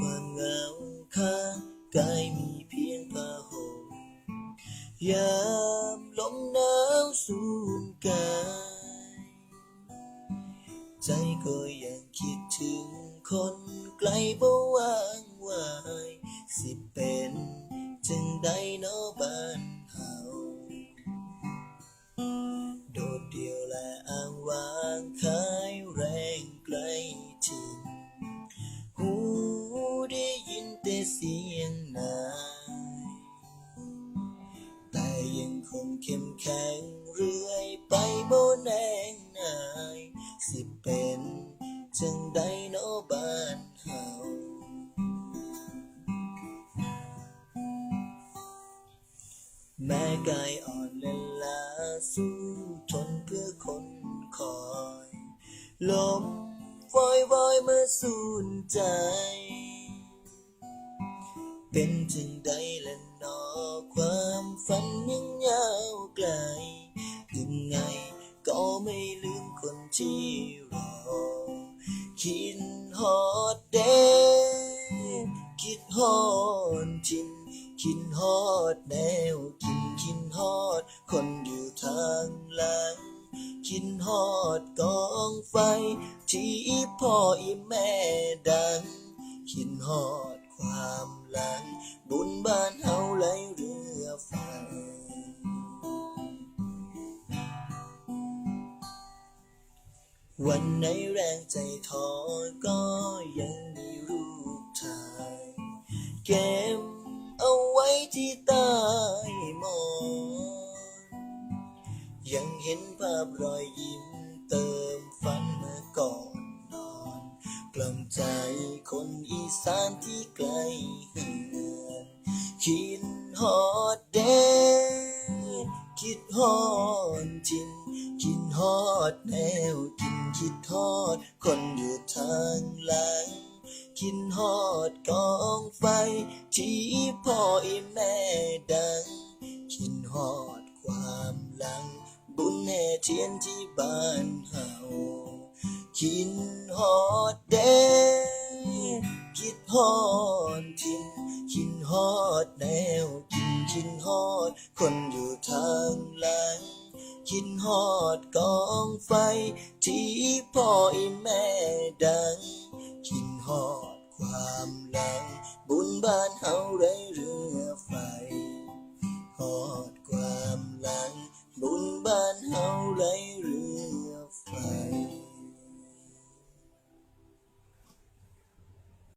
ความเหงาข้างกายมีเพียงผ้าห่มยามลมหนาวสูงกาย ใจก็ยังคิดถึงคนไกลบ่วาง ยงนายแต่ยังคงเข้มแข็งเรื่อยไปโบนแองนายสิเป็นจังได้เนบ้านเฮาแม่กายอ่อนและลาสู้ทนเพื่อคนคอย ลมวอยวอยเมื่อสูญใจ เป็นจึงใดและนอความฝันยังยาวไกล ยังไงก็ไม่ลืมคนที่รอ คิดฮอดเดคิดฮอดจินคิดฮอดแนวกินคิดฮอด คนอยู่ทางหลัง คิดฮอดกองไฟ ที่พ่ออีแม่ดัง คิดฮอด ความหลังบุญบ้านเฮาไหลเรือไฟวันไหนแรงใจท้อก็ยังมีรูปถ่ายเก็บเอาไว้ที่ใต้หมอนยังเห็นภาพรอยยิ้มเติมฝัน ล่อมใจคนอีสานที่ไกลเหือนคิดฮอดเดคิดฮอดจินคิดฮอดแนวกินคิดฮอดคนอยู่ทางหลังคิดฮอดกองไฟ ที่พ่ออีแม่ดัง คิดฮอดความหลัง บุญแห่เทียนที่บ คิดฮอดเดคิดฮอดทินคิดฮอดแนวกินคิดฮอด คนอยู่ทางหลังคิดฮอดกองไฟ ที่พ่ออีแม่ดังคิดฮอดความหลัง บุญบ้านเฮาไรเรือ